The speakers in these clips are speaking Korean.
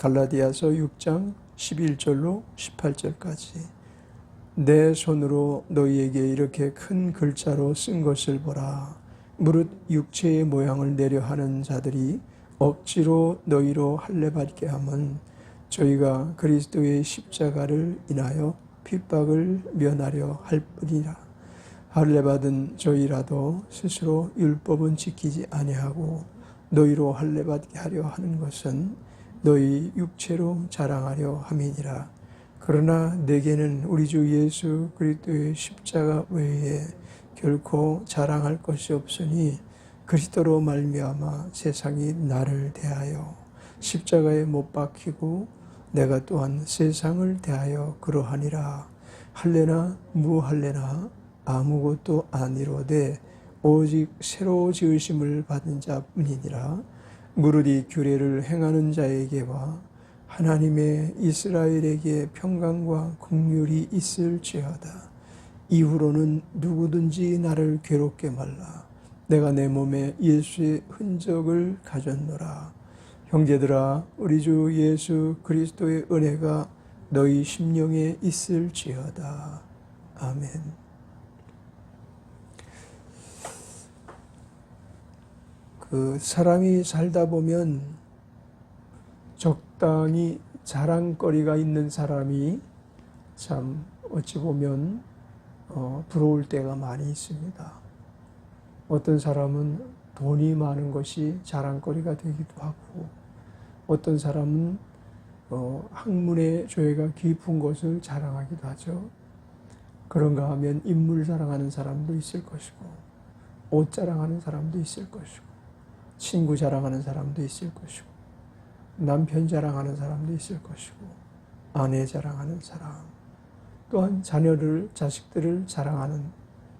갈라디아서 6장 11절로 18절까지 내 손으로 너희에게 이렇게 큰 글자로 쓴 것을 보라. 무릇 육체의 모양을 내려 하는 자들이 억지로 너희로 할례 받게 함은 저희가 그리스도의 십자가를 인하여 핍박을 면하려 할 뿐이라. 할례 받은 저희라도 스스로 율법은 지키지 아니하고 너희로 할례 받게 하려 하는 것은 너희 육체로 자랑하려 함이니라. 그러나 내게는 우리 주 예수 그리스도의 십자가 외에 결코 자랑할 것이 없으니 그리스도로 말미암아 세상이 나를 대하여 십자가에 못 박히고 내가 또한 세상을 대하여 그러하니라 할래나 무할래나 아무것도 아니로되 오직 새로 지으심을 받은 자뿐이니라 이 규례를 행하는 자에게와 하나님의 이스라엘에게 평강과 긍휼이 있을지어다. 이후로는 누구든지 나를 괴롭게 말라. 내가 내 몸에 예수의 흔적을 가졌노라. 형제들아, 우리 주 예수 그리스도의 은혜가 너희 심령에 있을지어다. 아멘. 그 사람이 살다 보면 적당히 자랑거리가 있는 사람이 참 어찌 보면 어, 부러울 때가 많이 있습니다. 어떤 사람은 돈이 많은 것이 자랑거리가 되기도 하고 어떤 사람은 어, 학문의 조예가 깊은 것을 자랑하기도 하죠. 그런가 하면 인물 자랑하는 사람도 있을 것이고 옷 자랑하는 사람도 있을 것이고 친구 자랑하는 사람도 있을 것이고 남편 자랑하는 사람도 있을 것이고 아내 자랑하는 사람 또한 자녀를 자식들을 자랑하는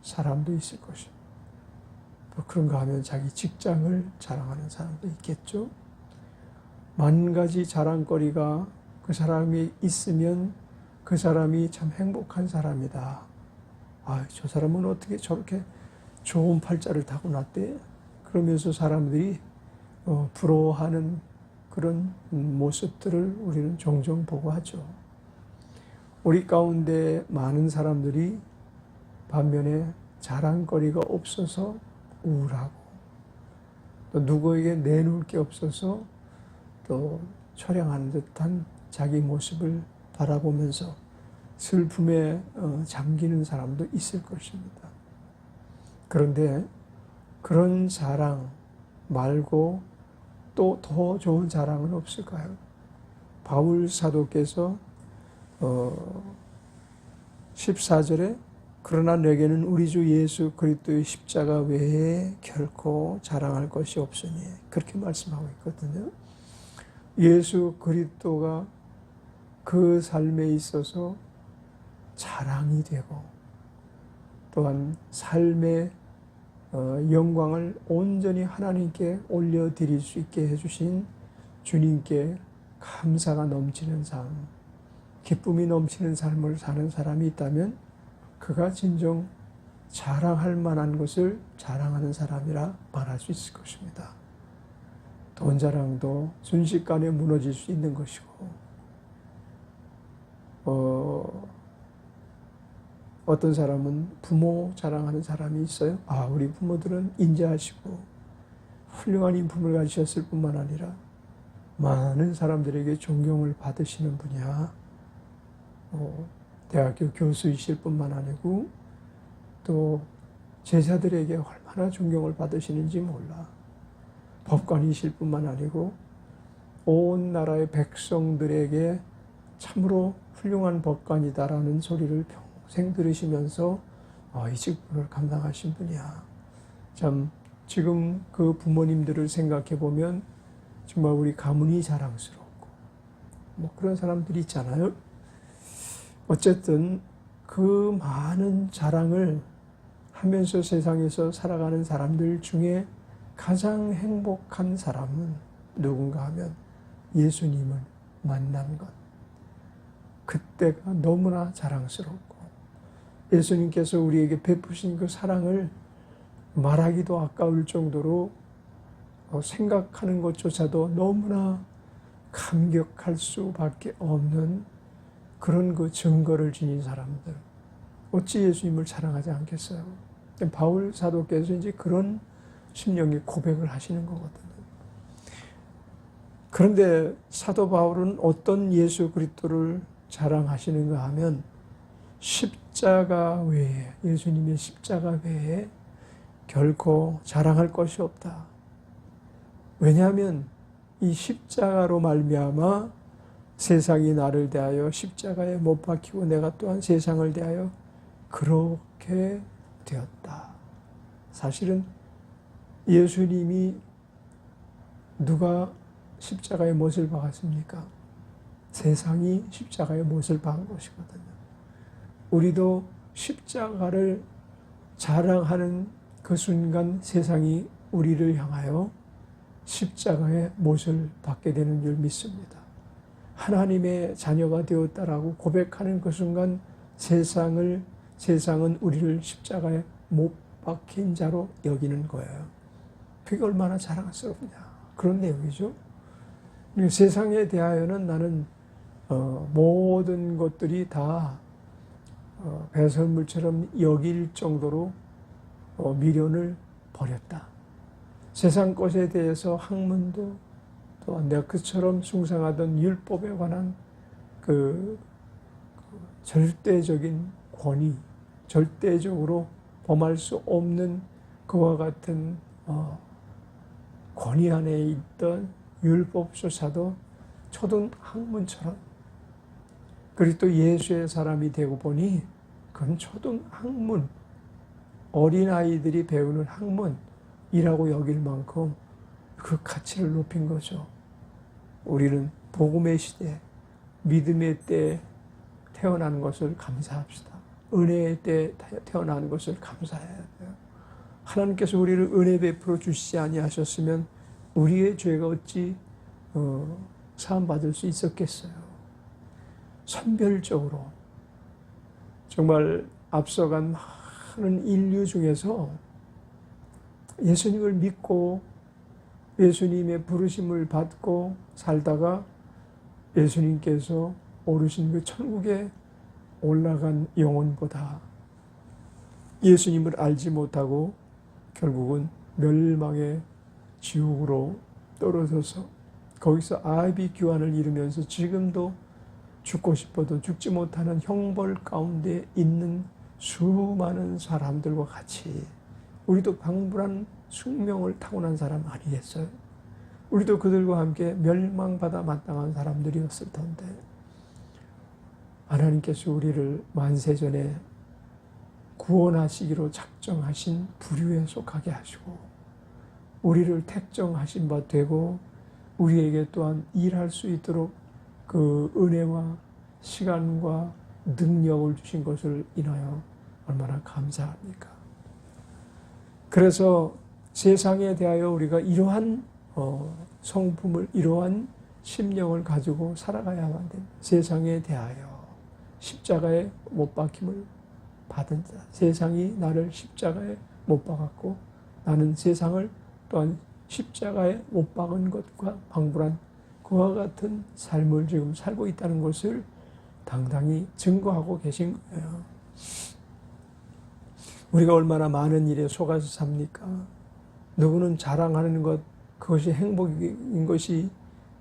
사람도 있을 것이고 또 그런가 하면 자기 직장을 자랑하는 사람도 있겠죠. 만 가지 자랑거리가 그 사람이 있으면 그 사람이 참 행복한 사람이다. 아, 저 사람은 어떻게 저렇게 좋은 팔자를 타고 났대? 그러면서 사람들이 어, 부러워하는 그런 모습들을 우리는 종종 보고 하죠. 우리 가운데 많은 사람들이 반면에 자랑거리가 없어서 우울하고 또 누구에게 내놓을 게 없어서 또 처량한 듯한 자기 모습을 바라보면서 슬픔에 어, 잠기는 사람도 있을 것입니다. 그런데 그런 자랑 말고 또 더 좋은 자랑은 없을까요? 바울 사도께서 어 14절에 그러나 내게는 우리 주 예수 그리스도의 십자가 외에 결코 자랑할 것이 없으니 그렇게 말씀하고 있거든요. 예수 그리스도가 그 삶에 있어서 자랑이 되고 또한 삶의 어, 영광을 온전히 하나님께 올려드릴 수 있게 해주신 주님께 감사가 넘치는 삶, 기쁨이 넘치는 삶을 사는 사람이 있다면 그가 진정 자랑할 만한 것을 자랑하는 사람이라 말할 수 있을 것입니다. 돈 자랑도 순식간에 무너질 수 있는 것이고, 어떤 사람은 부모 자랑하는 사람이 있어요. 아, 우리 부모들은 인자하시고 훌륭한 인품을 가지셨을 뿐만 아니라 많은 사람들에게 존경을 받으시는 분이야. 어, 대학교 교수이실 뿐만 아니고 또 제자들에게 얼마나 존경을 받으시는지 몰라. 법관이실 뿐만 아니고 온 나라의 백성들에게 참으로 훌륭한 법관이다라는 소리를 평 생 들으시면서 아, 이 직분을 감당하신 분이야. 참 지금 그 부모님들을 생각해 보면 정말 우리 가문이 자랑스럽고 뭐 그런 사람들이 있잖아요. 어쨌든 그 많은 자랑을 하면서 세상에서 살아가는 사람들 중에 가장 행복한 사람은 누군가 하면 예수님을 만난 것. 그때가 너무나 자랑스럽고 예수님께서 우리에게 베푸신 그 사랑을 말하기도 아까울 정도로 생각하는 것조차도 너무나 감격할 수밖에 없는 그런 그 증거를 지닌 사람들. 어찌 예수님을 자랑하지 않겠어요? 바울 사도께서 이제 그런 심령의 고백을 하시는 거거든요. 그런데 사도 바울은 어떤 예수 그리스도를 자랑하시는가 하면 십자가 외에 예수님의 십자가 외에 결코 자랑할 것이 없다. 왜냐하면 이 십자가로 말미암아 세상이 나를 대하여 십자가에 못 박히고 내가 또한 세상을 대하여 그렇게 되었다. 사실은 예수님이 누가 십자가에 못을 박았습니까? 세상이 십자가에 못을 박은 것이거든요. 우리도 십자가를 자랑하는 그 순간 세상이 우리를 향하여 십자가의 못을 받게 되는 줄 믿습니다. 하나님의 자녀가 되었다라고 고백하는 그 순간 세상을 세상은 우리를 십자가에 못 박힌 자로 여기는 거예요. 그게 얼마나 자랑스럽냐 그런 내용이죠. 세상에 대하여는 나는 어, 모든 것들이 다 어, 배설물처럼 여길 정도로 어, 미련을 버렸다. 세상 것에 대해서 학문도 또한 내가 그처럼 숭상하던 율법에 관한 그, 그 절대적인 권위, 절대적으로 범할 수 없는 그와 같은 어, 권위 안에 있던 율법조차도 초등 학문처럼 그리고 또 예수의 사람이 되고 보니 그건 초등 학문 어린아이들이 배우는 학문이라고 여길 만큼 그 가치를 높인 거죠. 우리는 복음의 시대, 믿음의 때 태어난 것을 감사합시다. 은혜의 때 태어난 것을 감사해야 돼요. 하나님께서 우리를 은혜 베풀어 주시지 아니하셨으면 우리의 죄가 어찌 어, 사함 받을 수 있었겠어요. 선별적으로 정말 앞서간 많은 인류 중에서 예수님을 믿고 예수님의 부르심을 받고 살다가 예수님께서 오르신 그 천국에 올라간 영혼보다 예수님을 알지 못하고 결국은 멸망의 지옥으로 떨어져서 거기서 아비 규환을 이루면서 지금도 죽고 싶어도 죽지 못하는 형벌 가운데 있는 수많은 사람들과 같이 우리도 방불한 숙명을 타고난 사람 아니겠어요? 우리도 그들과 함께 멸망받아 마땅한 사람들이었을 텐데 하나님께서 우리를 만세전에 구원하시기로 작정하신 부류에 속하게 하시고 우리를 택정하신 바 되고 우리에게 또한 일할 수 있도록 그 은혜와 시간과 능력을 주신 것을 인하여 얼마나 감사합니까? 그래서 세상에 대하여 우리가 이러한 어, 성품을 이러한 심령을 가지고 살아가야만 됩니다. 세상에 대하여 십자가에 못 박힘을 받은 자. 세상이 나를 십자가에 못 박았고 나는 세상을 또한 십자가에 못 박은 것과 방불한 그와 같은 삶을 지금 살고 있다는 것을 당당히 증거하고 계신 거예요. 우리가 얼마나 많은 일에 속아서 삽니까? 누구는 자랑하는 것, 그것이 행복인 것이,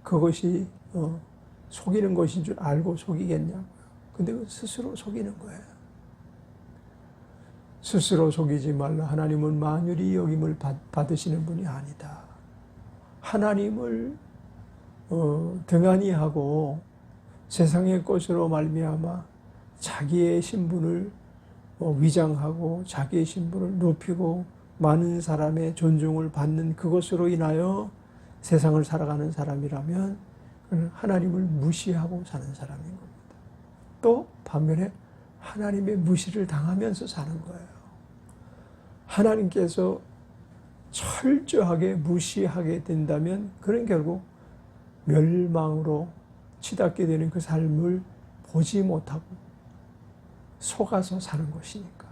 그것이, 어, 속이는 것인 줄 알고 속이겠냐고요. 근데 그 스스로 속이는 거예요. 스스로 속이지 말라. 하나님은 만유리 여김을 받, 으시는 분이 아니다. 하나님을 어, 등한히 하고 세상의 것으로 말미암아 자기의 신분을 어, 위장하고 자기의 신분을 높이고 많은 사람의 존중을 받는 그것으로 인하여 세상을 살아가는 사람이라면 하나님을 무시하고 사는 사람인 겁니다. 또 반면에 하나님의 무시를 당하면서 사는 거예요. 하나님께서 철저하게 무시하게 된다면 그는 결국 멸망으로 치닫게 되는 그 삶을 보지 못하고 속아서 사는 것이니까.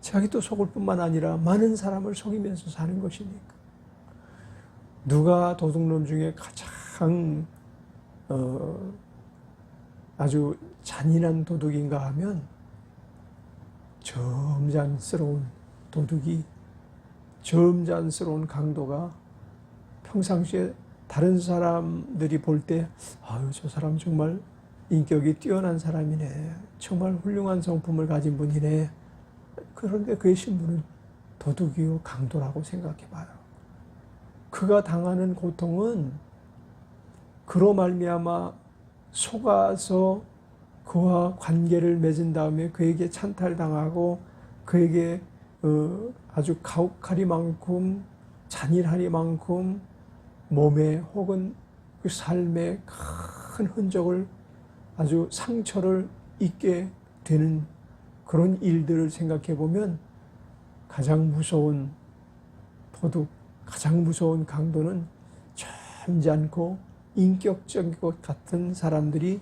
자기 도 속을 뿐만 아니라 많은 사람을 속이면서 사는 것이니까. 누가 도둑놈 중에 가장 가장 어, 아주 잔인한 도둑인가 하면 점잖스러운 도둑이 점잖스러운 강도가 평상시에 다른 사람들이 볼 때 아유 저 사람 정말 인격이 뛰어난 사람이네 정말 훌륭한 성품을 가진 분이네 그런데 그의 신분은 도둑이요 강도라고 생각해 봐요. 그가 당하는 고통은 그로 말미암아 속아서 그와 관계를 맺은 다음에 그에게 찬탈당하고 그에게 어, 아주 가혹하리만큼 잔인하리만큼 몸에 혹은 그 삶에 큰 흔적을 아주 상처를 입게 되는 그런 일들을 생각해 보면 가장 무서운 도둑, 가장 무서운 강도는 점잖고 인격적인 것 같은 사람들이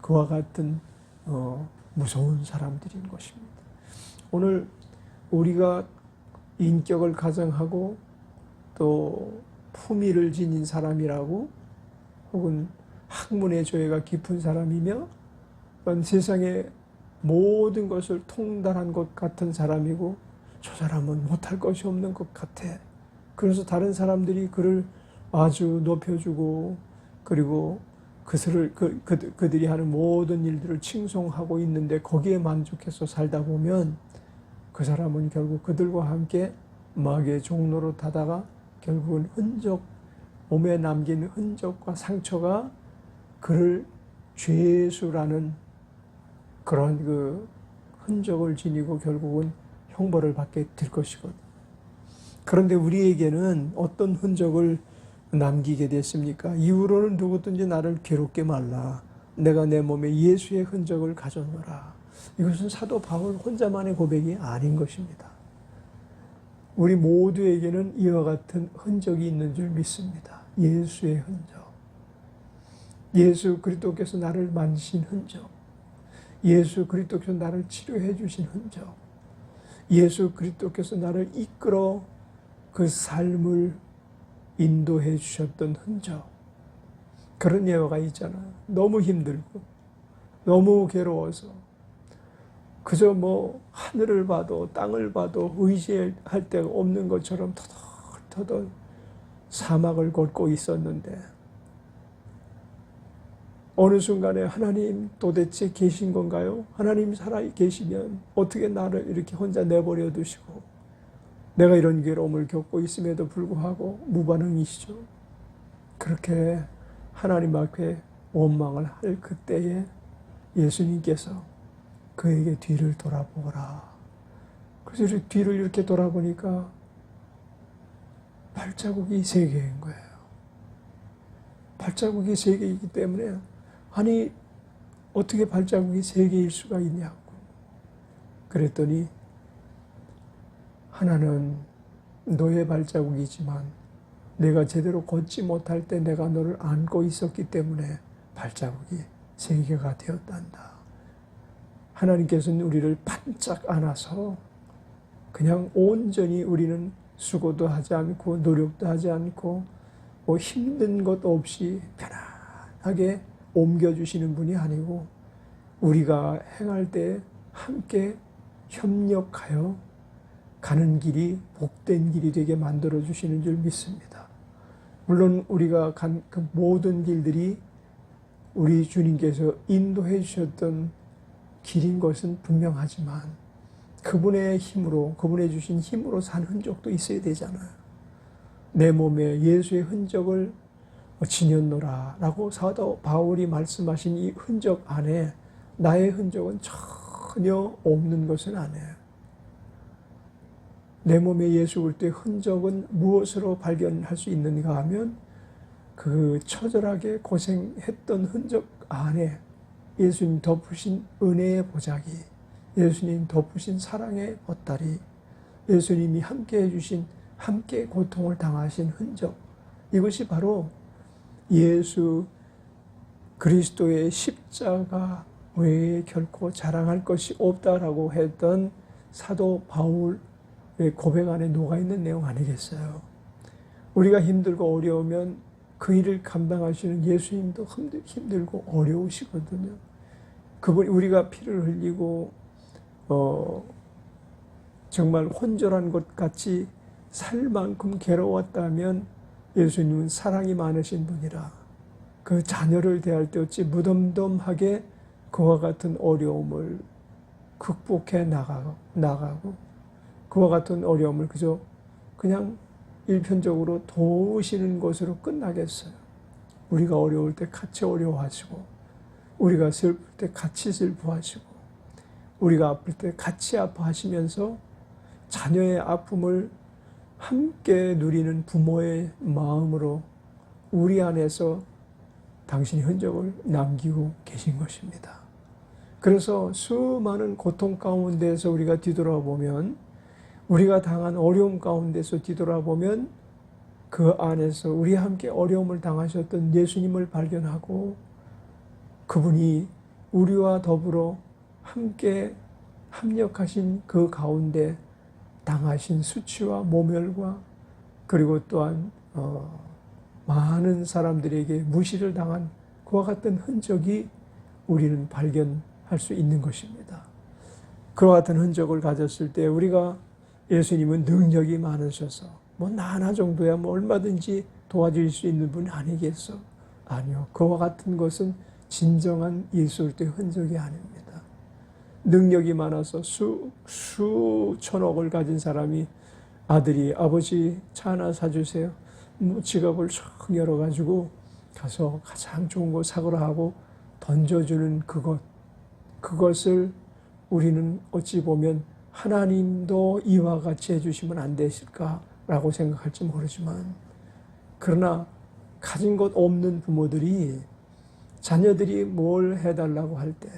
그와 같은 어, 무서운 사람들인 것입니다. 오늘 우리가 인격을 가정하고 또 품위를 지닌 사람이라고 혹은 학문의 조예가 깊은 사람이며 세상의 모든 것을 통달한 것 같은 사람이고 저 사람은 못할 것이 없는 것 같아. 그래서 다른 사람들이 그를 아주 높여주고 그리고 그들을 그, 그, 그들이 하는 모든 일들을 칭송하고 있는데 거기에 만족해서 살다 보면 그 사람은 결국 그들과 함께 마귀의 종로로 타다가 결국은 흔적 몸에 남긴 흔적과 상처가 그를 죄수라는 그런 그 흔적을 지니고 결국은 형벌을 받게 될 것이거든. 그런데 우리에게는 어떤 흔적을 남기게 됐습니까? 이후로는 누구든지 나를 괴롭게 말라. 내가 내 몸에 예수의 흔적을 가져노라. 이것은 사도 바울 혼자만의 고백이 아닌 것입니다. 우리 모두에게는 이와 같은 흔적이 있는 줄 믿습니다. 예수의 흔적. 예수 그리스도께서 나를 만지신 흔적. 예수 그리스도께서 나를 치료해 주신 흔적. 예수 그리스도께서 나를 이끌어 그 삶을 인도해 주셨던 흔적. 그런 예화가 있잖아. 너무 힘들고, 너무 괴로워서, 그저 뭐 하늘을 봐도 땅을 봐도 의지할 데가 없는 것처럼 터덜터덜 사막을 걷고 있었는데, 어느 순간에 하나님 도대체 계신 건가요? 하나님 살아 계시면 어떻게 나를 이렇게 혼자 내버려 두시고 내가 이런 괴로움을 겪고 있음에도 불구하고 무반응이시죠. 그렇게 하나님 앞에 원망을 할 그때에 예수님께서 그에게 뒤를 돌아보라. 그래서 뒤를 이렇게 돌아보니까 발자국이 세 개인 거예요. 발자국이 세 개이기 때문에 아니 어떻게 발자국이 세 개일 수가 있냐고. 그랬더니 하나는 너의 발자국이지만 내가 제대로 걷지 못할 때 내가 너를 안고 있었기 때문에 발자국이 세 개가 되었단다. 하나님께서는 우리를 반짝 안아서 그냥 온전히 우리는 수고도 하지 않고 노력도 하지 않고 뭐 힘든 것 없이 편안하게 옮겨주시는 분이 아니고 우리가 행할 때 함께 협력하여 가는 길이 복된 길이 되게 만들어 주시는 줄 믿습니다. 물론 우리가 간 그 모든 길들이 우리 주님께서 인도해 주셨던 길인 것은 분명하지만 그분의 힘으로 그분의 주신 힘으로 산 흔적도 있어야 되잖아요. 내 몸에 예수의 흔적을 지녔노라 라고 사도 바울이 말씀하신 이 흔적 안에 나의 흔적은 전혀 없는 것은 아니에요. 내 몸에 예수 올 때 흔적은 무엇으로 발견할 수 있는가 하면 그 처절하게 고생했던 흔적 안에 예수님 덮으신 은혜의 보자기, 예수님 덮으신 사랑의 보따리, 예수님이 함께 해주신 함께 고통을 당하신 흔적, 이것이 바로 예수 그리스도의 십자가 외에 결코 자랑할 것이 없다라고 했던 사도 바울의 고백 안에 녹아 있는 내용 아니겠어요? 우리가 힘들고 어려우면 그 일을 감당하시는 예수님도 힘들- 힘들고 어려우시거든요. 그분 우리가 피를 흘리고 어 정말 혼절한 것 같이 살 만큼 괴로웠다면 예수님은 사랑이 많으신 분이라 그 자녀를 대할 때 어찌 무덤덤하게 그와 같은 어려움을 극복해 나가고, 나가고 그와 같은 어려움을 그저 그냥 일편적으로 도우시는 것으로 끝나겠어요. 우리가 어려울 때 같이 어려워하시고 우리가 슬플 때 같이 슬퍼하시고 우리가 아플 때 같이 아파하시면서 자녀의 아픔을 함께 누리는 부모의 마음으로 우리 안에서 당신의 흔적을 남기고 계신 것입니다. 그래서 수많은 고통 가운데서 우리가 뒤돌아보면 우리가 당한 어려움 가운데서 뒤돌아보면 그 안에서 우리와 함께 어려움을 당하셨던 예수님을 발견하고 그분이 우리와 더불어 함께 합력하신 그 가운데 당하신 수치와 모멸과 그리고 또한 어, 많은 사람들에게 무시를 당한 그와 같은 흔적이 우리는 발견할 수 있는 것입니다. 그와 같은 흔적을 가졌을 때 우리가 예수님은 능력이 많으셔서 뭐 나 하나 정도야 뭐 얼마든지 도와줄 수 있는 분이 아니겠어? 아니요. 그와 같은 것은 진정한 예수의 흔적이 아닙니다. 능력이 많아서 수, 수천억을 가진 사람이 아들이 아버지 차 하나 사주세요. 뭐 지갑을 쫙 열어가지고 가서 가장 좋은 거 사거라 하고 던져주는 그것. 그것을 우리는 어찌 보면 하나님도 이와 같이 해주시면 안 되실까라고 생각할지 모르지만 그러나 가진 것 없는 부모들이 자녀들이 뭘 해달라고 할 때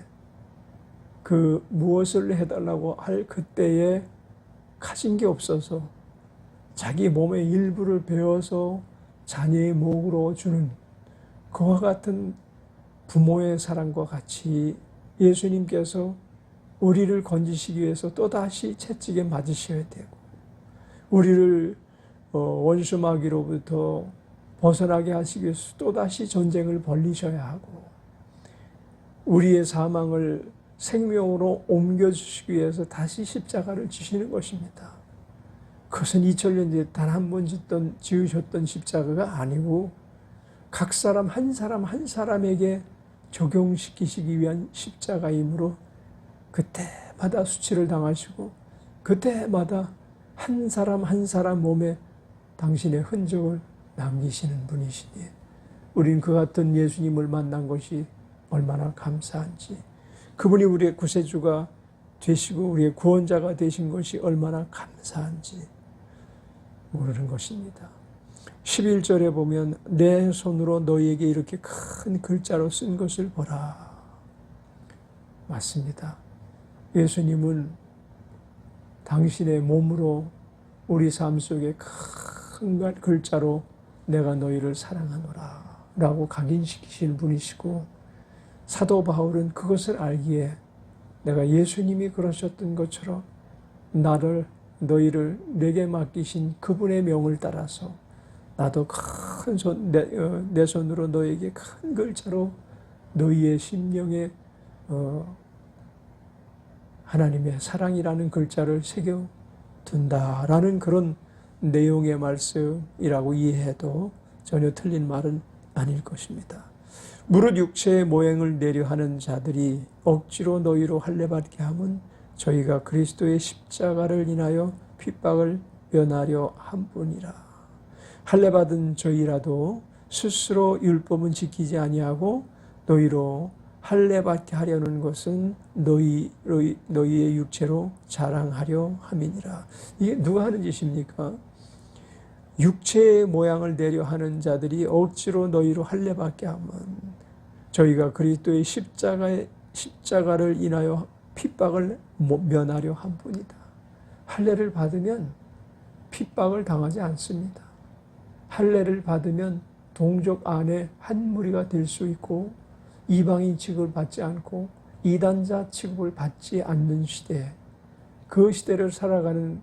그 무엇을 해달라고 할 그때에 가진 게 없어서 자기 몸의 일부를 베어서 자녀의 목으로 주는 그와 같은 부모의 사랑과 같이 예수님께서 우리를 건지시기 위해서 또다시 채찍에 맞으셔야 되고 우리를 어, 원수마귀로부터 벗어나게 하시기 위해서 또다시 전쟁을 벌리셔야 하고 우리의 사망을 생명으로 옮겨주시기 위해서 다시 십자가를 지시는 것입니다. 그것은 2000년 뒤에 단 한 번 짓던, 지으셨던 십자가가 아니고 각 사람 한 사람 한 사람에게 적용시키시기 위한 십자가이므로 그때마다 수치를 당하시고 그때마다 한 사람 한 사람 몸에 당신의 흔적을 남기시는 분이시니 우린 그 같은 예수님을 만난 것이 얼마나 감사한지 그분이 우리의 구세주가 되시고 우리의 구원자가 되신 것이 얼마나 감사한지 모르는 것입니다. 11절에 보면 내 손으로 너희에게 이렇게 큰 글자로 쓴 것을 보라. 맞습니다. 예수님은 당신의 몸으로 우리 삶 속에 큰 글자로 내가 너희를 사랑하노라 라고 각인시키신 분이시고 사도 바울은 그것을 알기에 내가 예수님이 그러셨던 것처럼 나를 너희를 내게 맡기신 그분의 명을 따라서 나도 큰 손, 내, 어, 내 손으로 너에게 큰 글자로 너희의 심령에 어, 하나님의 사랑이라는 글자를 새겨 둔다라는 그런 내용의 말씀이라고 이해해도 전혀 틀린 말은 아닐 것입니다. 무릇 육체의 모행을 내려 하는 자들이 억지로 너희로 할례받게 함은 저희가 그리스도의 십자가를 인하여 핍박을 면하려 함뿐이라. 할례받은 저희라도 스스로 율법은 지키지 아니하고 너희로 할례받게 하려는 것은 너희 너희의 육체로 자랑하려 함이니라. 이게 누가 하는 짓입니까? 육체의 모양을 내려 하는 자들이 억지로 너희로 할례받게 하면 저희가 그리스도의 십자가의 십자가를 인하여 핍박을 면하려 한 뿐이다. 할례를 받으면 핍박을 당하지 않습니다. 할례를 받으면 동족 안에 한 무리가 될 수 있고 이방인 취급을 받지 않고 이단자 취급을 받지 않는 시대 그 시대를 살아가는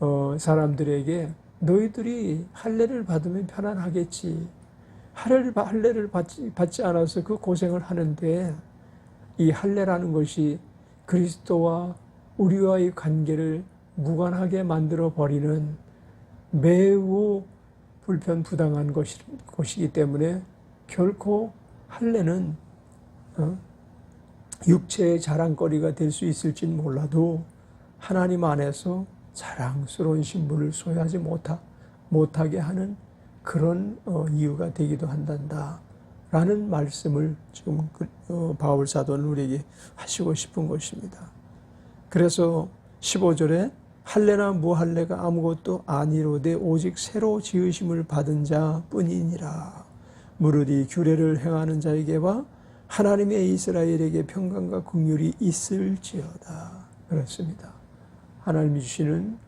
어, 사람들에게 너희들이 할례를 받으면 편안하겠지. 할례를, 할례를 받지, 받지 않아서 그 고생을 하는데 이 할례라는 것이 그리스도와 우리와의 관계를 무관하게 만들어 버리는 매우 불편 부당한 것이, 것이기 때문에 결코 할례는 어? 육체의 자랑거리가 될 수 있을진 몰라도 하나님 안에서 자랑스러운 신분을 소유하지 못하, 못하게 하는 그런 어, 이유가 되기도 한단다. 라는 말씀을 지금 그, 어, 바울 사도는 우리에게 하시고 싶은 것입니다. 그래서 15절에 할례나 무할례가 아무것도 아니로되 오직 새로 지으심을 받은 자 뿐이니라. 무릇이 규례를 행하는 자에게와 하나님의 이스라엘에게 평강과 긍휼이 있을지어다. 그렇습니다. 하나님이 주시는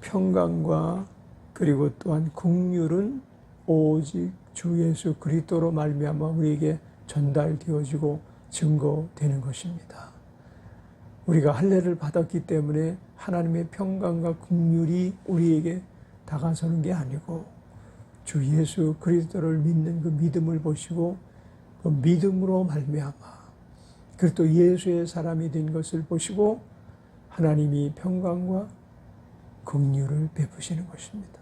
평강과 그리고 또한 긍휼은 오직 주 예수 그리스도로 말미암아 우리에게 전달되어지고 증거되는 것입니다. 우리가 할례를 받았기 때문에 하나님의 평강과 긍휼이 우리에게 다가서는 게 아니고 주 예수 그리스도를 믿는 그 믿음을 보시고 그 믿음으로 말미암아 그리고 예수의 사람이 된 것을 보시고 하나님이 평강과 긍휼을 베푸시는 것입니다.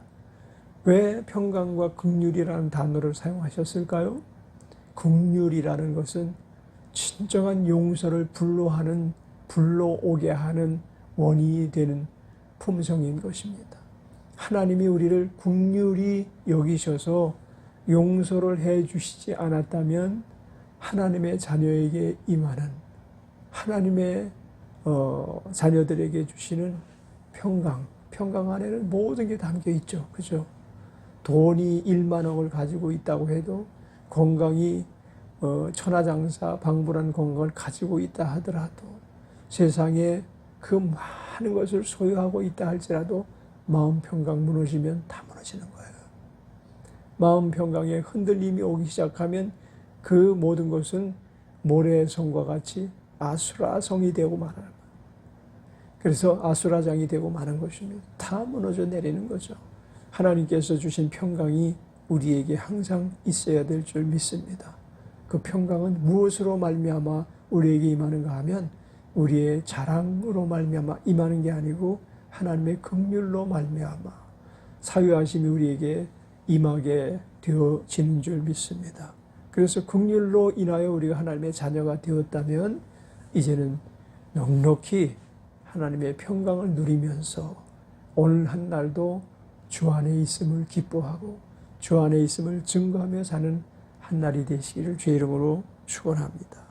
왜 평강과 긍휼이라는 단어를 사용하셨을까요? 긍휼이라는 것은 진정한 용서를 불러하는 불러오게 하는 원인이 되는 품성인 것입니다. 하나님이 우리를 긍휼히 여기셔서 용서를 해 주시지 않았다면 하나님의 자녀에게 임하는 하나님의 어, 자녀들에게 주시는 평강, 평강 안에는 모든 게 담겨 있죠. 그죠? 돈이 1만억을 가지고 있다고 해도 건강이 어, 천하장사 방불한 건강을 가지고 있다 하더라도 세상에 그 많은 것을 소유하고 있다 할지라도 마음 평강 무너지면 다 무너지는 거예요. 마음 평강에 흔들림이 오기 시작하면 그 모든 것은 모래성과 같이 아수라성이 되고 거예요. 그래서 아수라장이 되고 마는 것입니다. 다 무너져 내리는 거죠. 하나님께서 주신 평강이 우리에게 항상 있어야 될 줄 믿습니다. 그 평강은 무엇으로 말미암아 우리에게 임하는가 하면 우리의 자랑으로 말미암아 임하는 게 아니고 하나님의 긍휼로 말미암아 사유하심이 우리에게 임하게 되어지는 줄 믿습니다. 그래서 긍휼로 인하여 우리가 하나님의 자녀가 되었다면 이제는 넉넉히 하나님의 평강을 누리면서 오늘 한 날도 주 안에 있음을 기뻐하고 주 안에 있음을 증거하며 사는 한 날이 되시기를 주의 이름으로 축원합니다.